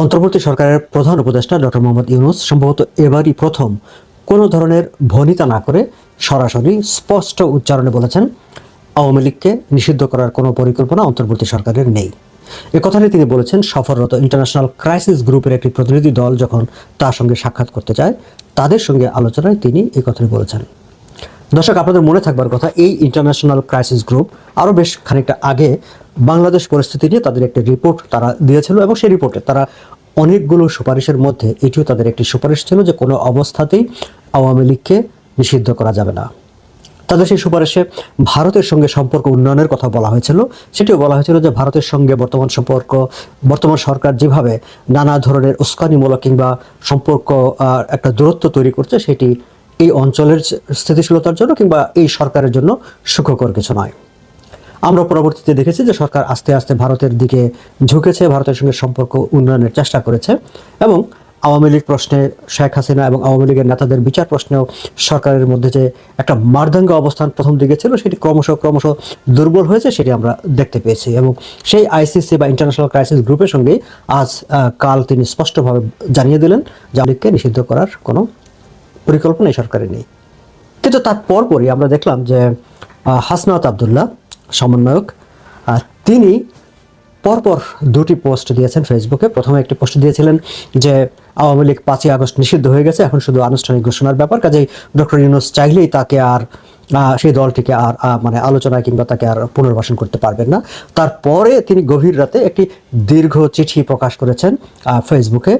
অন্তর্বর্তী সরকারের প্রধান উপদেষ্টা ডক্টর মোহাম্মদ ইউনুস সম্ভবত এবারই প্রথম কোনো ধরনের ভনিতা না করে সরাসরি স্পষ্ট উচ্চারণে বলেছেন, আওয়ামী লীগকে নিষিদ্ধ করার কোনো পরিকল্পনা অন্তর্বর্তী সরকারের নেই। এ কথাটি তিনি বলেছেন, সফররত ইন্টারন্যাশনাল ক্রাইসিস গ্রুপের একটি প্রতিনিধি দল যখন তার সঙ্গে সাক্ষাৎ করতে চায়, তাদের সঙ্গে আলোচনায় তিনি এই কথাটি বলেছেন। দর্শক, আপনাদের মনে থাকবার কথা, এই ইন্টারন্যাশনাল ক্রাইসিস গ্রুপ আরও বেশ খানিকটা আগে বাংলাদেশ পরিস্থিতি নিয়ে তাদের একটি রিপোর্ট তারা দিয়েছিল এবং সেই রিপোর্টে তারা অনেকগুলো সুপারিশের মধ্যে এটিও তাদের একটি সুপারিশ ছিল যে কোনো অবস্থাতেই আওয়ামী লীগকে নিষিদ্ধ করা যাবে না। তাদের সেই সুপারিশে ভারতের সঙ্গে সম্পর্ক উন্নয়নের কথা বলা হয়েছিল। সেটিও বলা হয়েছিল যে ভারতের সঙ্গে বর্তমান সম্পর্ক, বর্তমান সরকার যেভাবে নানা ধরনের উস্কানিমূলক কিংবা সম্পর্ক একটা দূরত্ব তৈরি করছে, সেটি এই অঞ্চলের স্থিতিশীলতার জন্য কিংবা এই সরকারের জন্য সুখকর কিছু নয়। আমরা পরবর্তীতে দেখেছি যে সরকার আস্তে আস্তে ভারতের দিকে ঝুঁকেছে, ভারতের সঙ্গে সম্পর্ক উন্নয়নের চেষ্টা করেছে এবং আওয়ামী লীগ প্রশ্নে শেখ হাসিনা এবং আওয়ামী লীগের নেতাদের বিচার প্রশ্নেও সরকারের মধ্যে যে একটা মার্দাঙ্গ অবস্থান প্রথম দিকে ছিল, সেটি ক্রমশ ক্রমশ দুর্বল হয়েছে সেটি আমরা দেখতে পেয়েছি এবং সেই আইসিসি বা ইন্টারন্যাশনাল ক্রাইসিস গ্রুপের সঙ্গেই আজ কাল তিনি স্পষ্টভাবে জানিয়ে দিলেন যে আওয়ামী লীগকে নিষিদ্ধ করার কোনো পরিকল্পনা এই সরকারের নেই। কিন্তু তার পরপরই আমরা দেখলাম যে হাসনাত আবদুল্লাহ সমন্বয়ক তিনি পরপর দুটি পোস্ট দিয়েছেন ফেসবুকে। প্রথমে একটি পোস্ট দিয়েছিলেন যে, আওয়ামী লীগ পাঁচই আগস্ট নিষিদ্ধ হয়ে গেছে, এখন শুধু আনুষ্ঠানিক ঘোষণার ব্যাপার। কাজেই ডক্টর ইউনুস চাইলেই তাকে আর সেই দলটিকে আর মানে আলোচনায় কিংবা তাকে আর পুনর্বাসন করতে পারবেন না। তারপরে তিনি গভীর রাতে একটি দীর্ঘ চিঠি প্রকাশ করেছেন ফেসবুকে,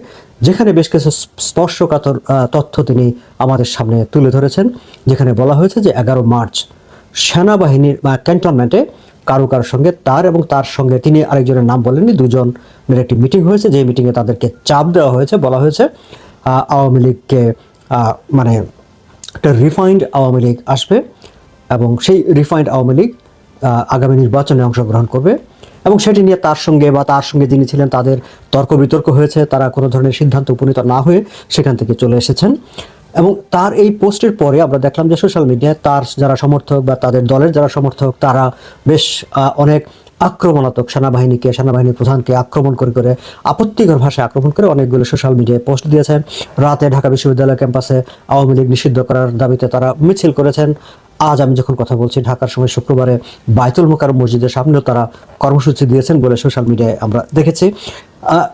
যেখানে বেশ কিছু স্পর্শকাতর তথ্য তিনি আমাদের সামনে তুলে ধরেছেন, যেখানে বলা হয়েছে যে এগারো মার্চ সেনাবাহিনীর ক্যান্টনমেন্টে কারও কারোর সঙ্গে তার এবং তার সঙ্গে তিনি আরেকজনের নাম বলেননি, দুজনের একটি মিটিং হয়েছে, যে মিটিংয়ে তাদেরকে চাপ দেওয়া হয়েছে, বলা হয়েছে আওয়ামী লীগকে মানে একটা রিফাইন্ড আওয়ামী লীগ আসবে এবং সেই রিফাইন্ড আওয়ামী লীগ আগামী নির্বাচনে অংশগ্রহণ করবে এবং সেটি নিয়ে তার সঙ্গে বা তার সঙ্গে যিনি ছিলেন তাদের তর্ক বিতর্ক হয়েছে, তারা কোনো ধরনের সিদ্ধান্ত উপনীত না হয়ে সেখান থেকে চলে এসেছেন। এবং তার এই পোস্টের পরে আমরা দেখলাম যে সোশ্যাল মিডিয়ায় তার যারা সমর্থক বা তাদের দলের যারা সমর্থক, তারা বেশ অনেক আক্রমণাত্মক সেনাবাহিনীকে, সেনাবাহিনীর প্রধানকে আক্রমণ করে করে আপত্তিকর ভাষায় আক্রমণ করে অনেকগুলো সোশ্যাল মিডিয়ায় পোস্ট দিয়েছেন। রাতে ঢাকা বিশ্ববিদ্যালয় ক্যাম্পাসে আওয়ামী লীগ নিষিদ্ধ করার দাবিতে তারা মিছিল করেছেন। আজ আমি যখন কথা বলছি, ঢাকার সময় শুক্রবারে বাইতুল মোকার মসজিদের সামনেও তারা কর্মসূচি দিয়েছেন বলে সোশ্যাল মিডিয়ায় আমরা দেখেছি।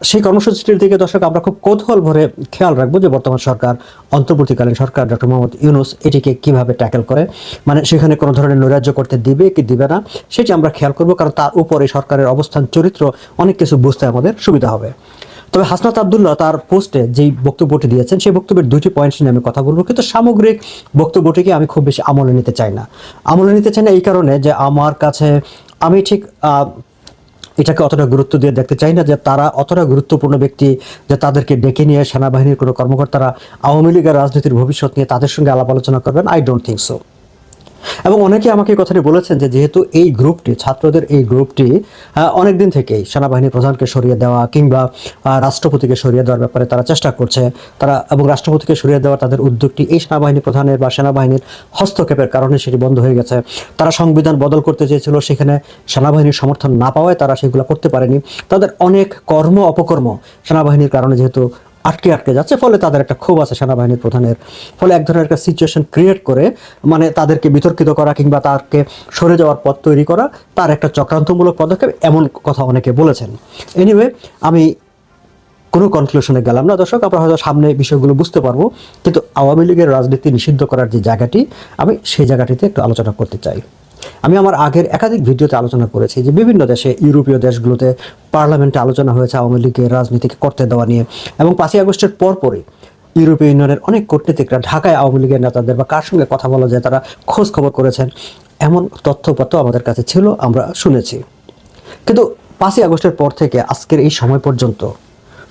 সেই কর্মসূচিটির দিকে দর্শক, আমরা খুব কৌতূহল ভরে খেয়াল রাখব যে বর্তমান সরকার, অন্তর্বর্তীকালীন সরকার ডক্টর মোহাম্মদ ইউনুস এটিকে কীভাবে ট্যাকেল করে? মানে সেখানে কোনো ধরনের নৈরাজ্য করতে দিবে কি দিবে না? সেটি আমরা খেয়াল করব, কারণ তার উপরে সরকারের অবস্থান, চরিত্র অনেক কিছু বুঝতে আমাদের সুবিধা হবে। তবে হাসনাত আবদুল্লাহ তার পোস্টে যেই বক্তব্যটি দিয়েছেন, সেই বক্তব্যের দুটি পয়েন্ট নিয়ে আমি কথা বলব। কিন্তু সামগ্রিক বক্তব্যটিকে আমি খুব বেশি আমলে নিতে চাই না। আমলে নিতে চাই না এই কারণে যে আমার কাছে আমি ঠিক এটাকে অতটা গুরুত্ব দিয়ে দেখতে চাই না যে তারা অতটা গুরুত্বপূর্ণ ব্যক্তি যে তাদেরকে ডেকে নিয়ে সেনাবাহিনীর কোনো কর্মকর্তারা আওয়ামী লীগের রাজনীতির ভবিষ্যৎ নিয়ে তাদের সঙ্গে আলাপ আলোচনা করবেন। আই ডোন্ট থিঙ্ক সো এবং অনেকে আমাকে কথাটি বলেছেন যে যেহেতু এই গ্রুপটি, ছাত্রদের এই গ্রুপটি অনেক দিন থেকেই সেনাবাহিনী প্রধানকে সরিয়ে দেওয়া কিংবা রাষ্ট্রপতিকে সরিয়ে দেওয়ার ব্যাপারে তারা চেষ্টা করছে, তারা এবং রাষ্ট্রপতিকে সরিয়ে দেওয়া তাদের উদ্যোগটি এই সেনাবাহিনী প্রধানের বা সেনাবাহিনীর হস্তক্ষেপের কারণে সেটি বন্ধ হয়ে গেছে। তারা সংবিধান বদল করতে চেয়েছিল, সেখানে সেনাবাহিনীর সমর্থন না পাওয়ায় তারা সেগুলো করতে পারেনি। তাদের অনেক কর্ম, অপকর্ম সেনাবাহিনীর কারণে যেহেতু আটকে আটকে যাচ্ছে, ফলে তাদের একটা ক্ষোভ আছে সেনাবাহিনীর প্রধানের। ফলে এক ধরনের একটা সিচুয়েশন ক্রিয়েট করে মানে তাদেরকে বিতর্কিত করা কিংবা তাকে সরে যাওয়ার পথ তৈরি করা, তার একটা চক্রান্তমূলক পদক্ষেপ, এমন কথা অনেকে বলেছেন। এনিওয়ে আমি কোনো কনক্লুশনে গেলাম না, দর্শক, আমরা হয়তো সামনে বিষয়গুলো বুঝতে পারব, কিন্তু আওয়ামী লীগের রাজনীতি নিষিদ্ধ করার যে জায়গাটি, আমি সেই জায়গাটিতে একটু আলোচনা করতে চাই। আমি আমার আগের একাধিক ভিডিওতে আলোচনা করেছি যে বিভিন্ন দেশে, ইউরোপীয় দেশগুলোতে পার্লামেন্টে আলোচনা হয়েছে আওয়ামী লীগের রাজনীতিকে করতে দেওয়া নিয়ে এবং পাঁচই আগস্টের পরপরই ইউরোপীয় ইউনিয়নের অনেক কূটনীতিকরা ঢাকায় আওয়ামী লীগের নেতাদের বা কার সঙ্গে কথা বলা যায় তারা খোঁজ খবর করেছেন। এমন তথ্যপত্র আমাদের কাছে ছিল, আমরা শুনেছি। কিন্তু পাঁচই আগস্টের পর থেকে আজকের এই সময় পর্যন্ত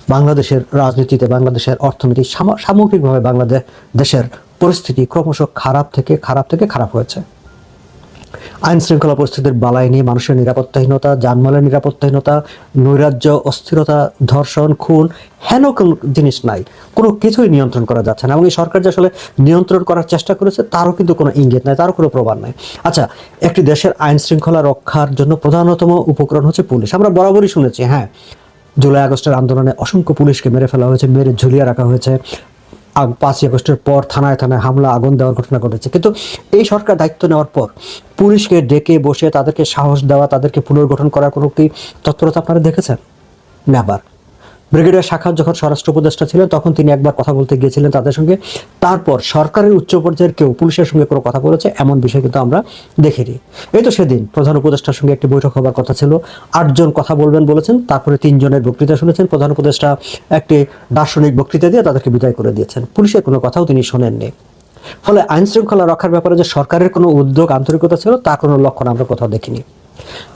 বাংলাদেশের রাজনীতিতে, বাংলাদেশের অর্থনীতি সামা- সামগ্রিকভাবে বাংলাদেশ, দেশের পরিস্থিতি ক্রমশ খারাপ থেকে খারাপ থেকে খারাপ হয়েছে। আইন শৃঙ্খলা পরিস্থিতির বালাই নিয়ে মানুষের নিরাপত্তাহীনতা, যানমালের নিরাপত্তাহীনতা, নৈরাজ্য, অস্থিরতা, ধর্ষণ, খুন হেন জিনিস নাই। কোনো কিছুই নিয়ন্ত্রণ করা যাচ্ছে না এবং এই সরকার যে আসলে নিয়ন্ত্রণ করার চেষ্টা করেছে, তারও কিন্তু কোনো ইঙ্গিত নাই, তারও কোনো প্রমাণ নাই। আচ্ছা একটি দেশের আইন শৃঙ্খলা রক্ষার জন্য প্রধানতম উপকরণ হচ্ছে পুলিশ। আমরা বরাবরই শুনেছি হ্যাঁ জুলাই আগস্টের আন্দোলনে অসংখ্য পুলিশকে মেরে ফেলা হয়েছে, মেরে ঝুলিয়ে রাখা হয়েছে। পাঁচই আগস্টের পর থানায় থানায় হামলা, আগুন দেওয়ার ঘটনা ঘটেছে। কিন্তু এই সরকার দায়িত্ব নেওয়ার পর পুলিশকে ডেকে বসে তাদেরকে সাহস দেওয়া, তাদেরকে পুনর্গঠন করার কোনো কি তৎপরতা আপনারা দেখেছেন? নেবার ব্রিগেডিয়ার শাখা যখন স্বরাষ্ট্র উপদেষ্টা ছিলেন, তখন তিনি একবার কথা বলতে গিয়েছিলেন তাদের সঙ্গে। তারপর সরকারের উচ্চ পর্যায়ের কেউ পুলিশের সঙ্গে কোনো কথা বলেছে, এমন বিষয় কিন্তু আমরা দেখিনি। এই তো সেদিন প্রধান উপদেষ্টার সঙ্গে একটি বৈঠক হবার কথা ছিল। আটজন কথা বলবেন বলেছেন, তারপরে তিনজনের বক্তৃতা শুনেছেন। প্রধান উপদেষ্টা একটি দার্শনিক বক্তৃতা দিয়ে তাদেরকে বিদায় করে দিয়েছেন। পুলিশের কোনো কথাও তিনি শোনেননি। ফলে আইন শৃঙ্খলা রক্ষার ব্যাপারে যে সরকারের কোনো উদ্যোগ, আন্তরিকতা ছিল, তার কোনো লক্ষণ আমরা কোথাও দেখিনি।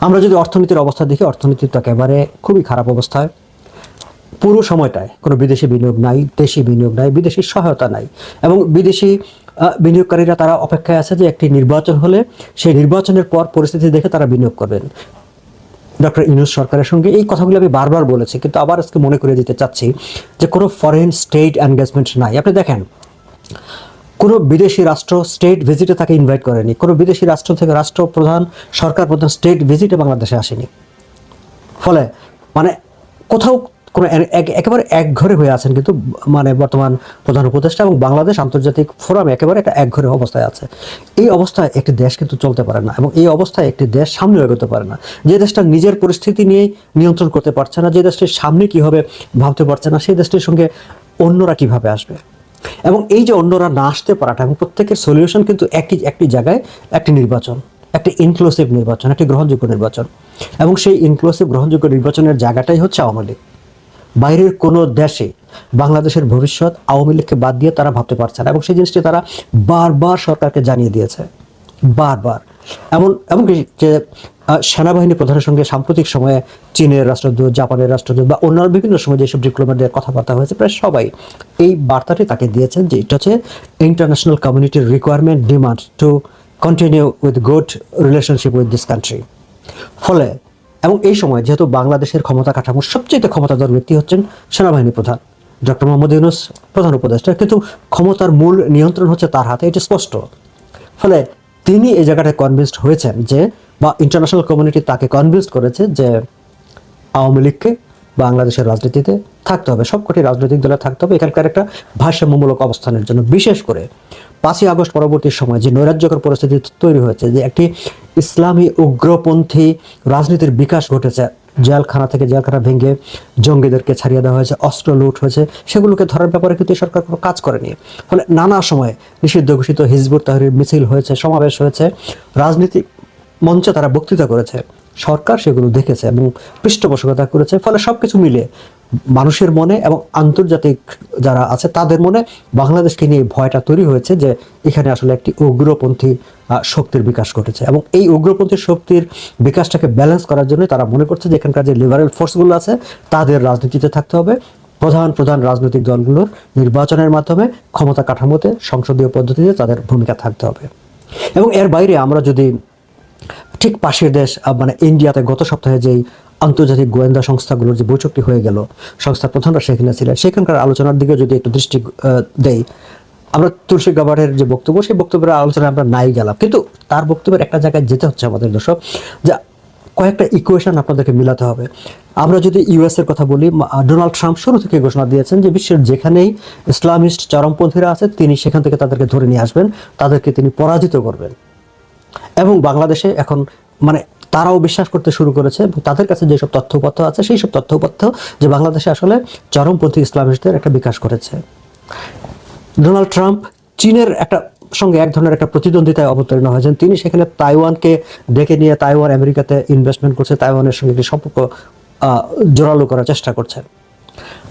আমরা যদি অর্থনীতির অবস্থা দেখি, অর্থনীতি তো একেবারে খুবই খারাপ অবস্থায়। পুরো সময়টায় কোনো বিদেশি বিনিয়োগ নাই, দেশি বিনিয়োগ নাই, বিদেশি সহায়তা নাই। এবং বিদেশি বিনিয়োগকারীরা তারা অপেক্ষায় আছে যে একটি নির্বাচন হলে সেই নির্বাচনের পর পরিস্থিতি দেখে তারা বিনিয়োগ করবেন। ডক্টর ইউনুস সরকারের সঙ্গে এই কথাগুলো আমি বারবার বলেছি, কিন্তু আবার আজকে মনে করে দিতে চাচ্ছি যে কোনো ফরেন স্টেট এনগেজমেন্ট নাই। আপনি দেখেন, কোনো বিদেশি রাষ্ট্র স্টেট ভিজিটে তাকে ইনভাইট করেনি, কোনো বিদেশি রাষ্ট্র থেকে রাষ্ট্রপ্রধান সরকার প্রধান স্টেট ভিজিটে বাংলাদেশে আসেনি। ফলে মানে কোথাও কোনো এক- একেবারে একঘরে হয়ে আছেন কিন্তু মানে বর্তমান প্রধান উপদেষ্টা এবং বাংলাদেশ আন্তর্জাতিক ফোরামে একেবারে একটা একঘরে অবস্থায় আছে। এই অবস্থায় একটি দেশ কিন্তু চলতে পারে না এবং এই অবস্থায় একটি দেশ সামনে এগোতে পারে না। যে দেশটা নিজের পরিস্থিতি নিয়ে নিয়ন্ত্রণ করতে পারছে না, যে দেশটির সামনে কী হবে ভাবতে পারছে না, সেই দেশটির সঙ্গে অন্যরা কীভাবে আসবে? এবং এই যে অন্যরা না আসতে পারাটা এবং প্রত্যেকের সলিউশন কিন্তু একই একটি জায়গায় একটি নির্বাচন, একটি ইনক্লুসিভ নির্বাচন, একটি গ্রহণযোগ্য নির্বাচন। এবং সেই ইনক্লুসিভ গ্রহণযোগ্য নির্বাচনের জায়গাটাই হচ্ছে আওয়ামী লীগ। বাইরের কোনো দেশে বাংলাদেশের ভবিষ্যৎ আওয়ামী লীগকে বাদ দিয়ে তারা ভাবতে পারছে না। এবং সেই জিনিসটি তারা বারবার সরকারকে জানিয়ে দিয়েছে। বারবার। এমন এমনকি যে সেনাবাহিনী প্রধানের সঙ্গে সাম্প্রতিক সময়ে চীনের রাষ্ট্রদূত, জাপানের রাষ্ট্রদূত বা অন্যান্য বিভিন্ন সময় যেসব ডিপ্লোম্যাটদের কথাবার্তা হয়েছে, প্রায় সবাই এই বার্তাটি তাকে দিয়েছেন যে এটা হচ্ছে ইন্টারন্যাশনাল কমিউনিটির requirement demand to continue with good relationship with this country ফলে এবং এই সময় যেহেতু বাংলাদেশের ক্ষমতা কাঠামোর সবচেয়ে ক্ষমতাধর ব্যক্তি হচ্ছেন সেনাবাহিনী প্রধান, ডক্টর মোহাম্মদ ইউনুস, প্রধান উপদেষ্টা। কিন্তু ক্ষমতার মূল নিয়ন্ত্রণ হচ্ছে তার হাতে, এটা স্পষ্ট। ফলে তিনি এই জায়গাটায় কনভিন্সড হয়েছেন যে, বা ইন্টারন্যাশনাল কমিউনিটি তাকে কনভিন্সড করেছে যে, আওয়ামী লীগকে বাংলাদেশের রাজনীতিতে থাকতে হবে। সবকটি রাজনৈতিক দলে থাকতে হবে। এখানকার একটা ভারসাম্যমূলক অবস্থানের জন্য বিশেষ করে পাঁচই আগস্ট পরবর্তী সময় যে নৈরাজ্যকর পরিস্থিতি তৈরি হয়েছে, যে একটি ইসলামী উগ্রপন্থী রাজনীতির বিকাশ ঘটেছে, জেলখানা থেকে জেলখানা ভেঙে জঙ্গিদেরকে ছাড়িয়ে দেওয়া হয়েছে, অস্ত্র লুট হয়েছে, সেগুলোকে ধরার ব্যাপারে কিন্তু সরকার কোনো কাজ করেনি। ফলে নানা সময় নিষিদ্ধ ঘোষিত হিজবুর তাহরির মিছিল হয়েছে, সমাবেশ হয়েছে রাজনীতিক মঞ্চে তারা বক্তৃতা করেছে, সরকার সেগুলো দেখেছে এবং পৃষ্ঠপোষকতা করেছে, ফলে সব কিছু মিলে মানুষের মনে এবং আন্তর্জাতিক যারা আছে, তাদের মনে বাংলাদেশকে নিয়ে ভয়টা তৈরি হয়েছে যে এখানে আসলে একটি উগ্রপন্থী শক্তির বিকাশ ঘটেছে। এবং এই উগ্রপন্থী শক্তির বিকাশটাকে ব্যালেন্স করার জন্য তারা মনে করছে যে এখানকার যে লিবারেল ফোর্সগুলো আছে, তাদের রাজনীতিতে থাকতে হবে। প্রধান প্রধান রাজনৈতিক দলগুলোর নির্বাচনের মাধ্যমে ক্ষমতা কাঠামোতে, সংসদীয় পদ্ধতিতে তাদের ভূমিকা থাকতে হবে। এবং এর বাইরে আমরা যদি ঠিক পাশের দেশ মানে ইন্ডিয়াতে গত সপ্তাহে যেই আন্তর্জাতিক গোয়েন্দা সংস্থাগুলোর যে বৈঠকটি হয়ে গেল, সংস্থার প্রধানরা সেখানে ছিলেন। সেখানকার আলোচনার দিকে যদি একটু দৃষ্টি দেই, আমরা তুলসী গাবারের যে বক্তব্য, সেই বক্তব্যের আলোচনায় আমরা নাই গেলাম। কিন্তু তার বক্তব্যের একটা জায়গায় যেতে হচ্ছে আমাদের দর্শক, যা কয়েকটা ইকুয়েশন আপনাদেরকে মিলাতে হবে। আমরা যদি ইউএস এর কথা বলি ডোনাল্ড ট্রাম্প শুরু থেকে ঘোষণা দিয়েছেন যে বিশ্বের যেখানেই ইসলামিস্ট চরমপন্থীরা আছে, তিনি সেখান থেকে তাদেরকে ধরে নিয়ে আসবেন, তাদেরকে তিনি পরাজিত করবেন। এবং বাংলাদেশে এখন মানে তারাও বিশ্বাস করতে শুরু করেছে তাদের কাছে যেসব তথ্যপত্র আছে, সেই সব তথ্যপত্র যে বাংলাদেশে আসলে চরমপন্থী ইসলামিস্টদের একটা বিকাশ করেছে ডোনাল্ড ট্রাম্প চীনের একটা সঙ্গে এক ধরনের একটা প্রতিদ্বন্দ্বিতায় অবতীর্ণ হয়েছেন। তিনি সেখানে তাইওয়ানকে ডেকে নিয়ে তাইওয়ান আমেরিকাতে ইনভেস্টমেন্ট করছে, তাইওয়ানের সঙ্গে একটি সম্পর্ক জোরালো করার চেষ্টা করছেন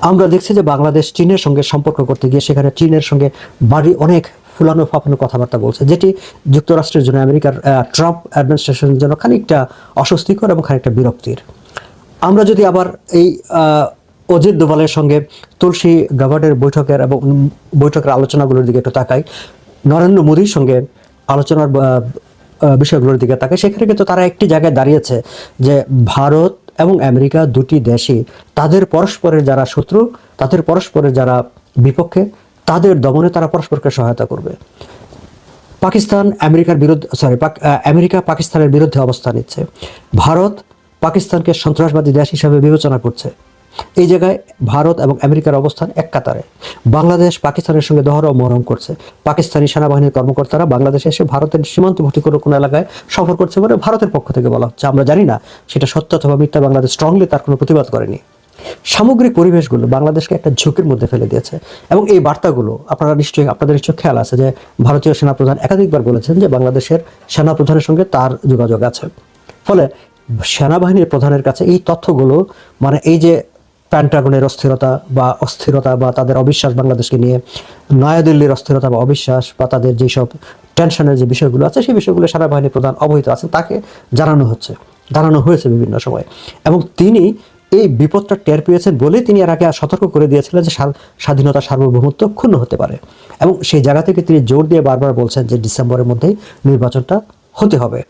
আমরা দেখছি যে বাংলাদেশ চীনের সঙ্গে সম্পর্ক করতে গিয়ে সেখানে চীনের সঙ্গে বাড়ি অনেক ফুলানো ফাপানো কথাবার্তা বলছে, যেটি যুক্তরাষ্ট্রের জন্য আমেরিকার ট্রাম্প অ্যাডমিনিস্ট্রেশনের জন্য খানিকটা অস্বস্তিকর এবং খানিকটা বিরক্তির। আমরা যদি আবার এই অজিত দোভালের সঙ্গে তুলসী গাভার্ডের বৈঠকের এবং বৈঠকের আলোচনাগুলোর দিকে একটু তাকাই, নরেন্দ্র মোদীর সঙ্গে আলোচনার বিষয়গুলোর দিকে তাকাই, সেখানে কিন্তু তারা একটি জায়গায় দাঁড়িয়েছে যে ভারত এবং আমেরিকা দুটি দেশই তাদের পরস্পরের যারা শত্রু, তাদের পরস্পরের যারা বিপক্ষে তাদের দমনে তারা পরস্পরকে সহায়তা করবে। পাকিস্তান আমেরিকার বিরুদ্ধে সরি আমেরিকা পাকিস্তানের বিরুদ্ধে অবস্থান নিচ্ছে। ভারত পাকিস্তানকে সন্ত্রাসবাদী দেশ হিসাবে বিবেচনা করছে। এই জায়গায় ভারত এবং আমেরিকার অবস্থান এক কাতারে। বাংলাদেশ পাকিস্তানের সঙ্গে দহরম মহরম করছে। পাকিস্তানি সেনাবাহিনীর কর্মকর্তারা বাংলাদেশে এসে ভারতের সীমান্তবর্তী কোনো কোনো এলাকায় সফর করছে বলে ভারতের পক্ষ থেকে বলা হচ্ছে। আমরা জানি না, সেটা সত্য অথবা মিথ্যা, বাংলাদেশ স্ট্রংলি তার কোনো প্রতিবাদ করেনি। সামগ্রিক পরিবেশগুলো বাংলাদেশকে একটা ঝুঁকির মধ্যে ফেলে দিয়েছে। এবং এই বার্তাগুলো আপনারা নিশ্চয়ই আপনাদের নিশ্চয়ই খেয়াল আছে যে ভারতীয় সেনাপ্রধান একাধিকবার বলেছেন যে বাংলাদেশের সেনাপ্রধানের সঙ্গে তার যোগাযোগ আছে। ফলে সেনাবাহিনীর প্রধানের কাছে এই তথ্যগুলো মানে এই যে প্যান্টাগনের অস্থিরতা বা অস্থিরতা বা তাদের অবিশ্বাস বাংলাদেশকে নিয়ে, নয়াদিল্লির অস্থিরতা বা অবিশ্বাস বা তাদের যেসব টেনশনের যে বিষয়গুলো আছে, সেই বিষয়গুলো সেনাবাহিনী প্রধান অবহিত আছেন, তাকে জানানো হচ্ছে, জানানো হয়েছে বিভিন্ন সময়। এবং তিনি এই বিপদটা টের পেয়েছেন বলে তিনি এর আগে সতর্ক করে দিয়েছিলেন যে স্বাধ- স্বাধীনতা সার্বভৌমত্ব ক্ষুণ্ণ হতে পারে। এবং সেই জায়গা থেকে তিনি জোর দিয়ে বারবার বলছেন যে ডিসেম্বরের মধ্যেই নির্বাচনটা হতে হবে।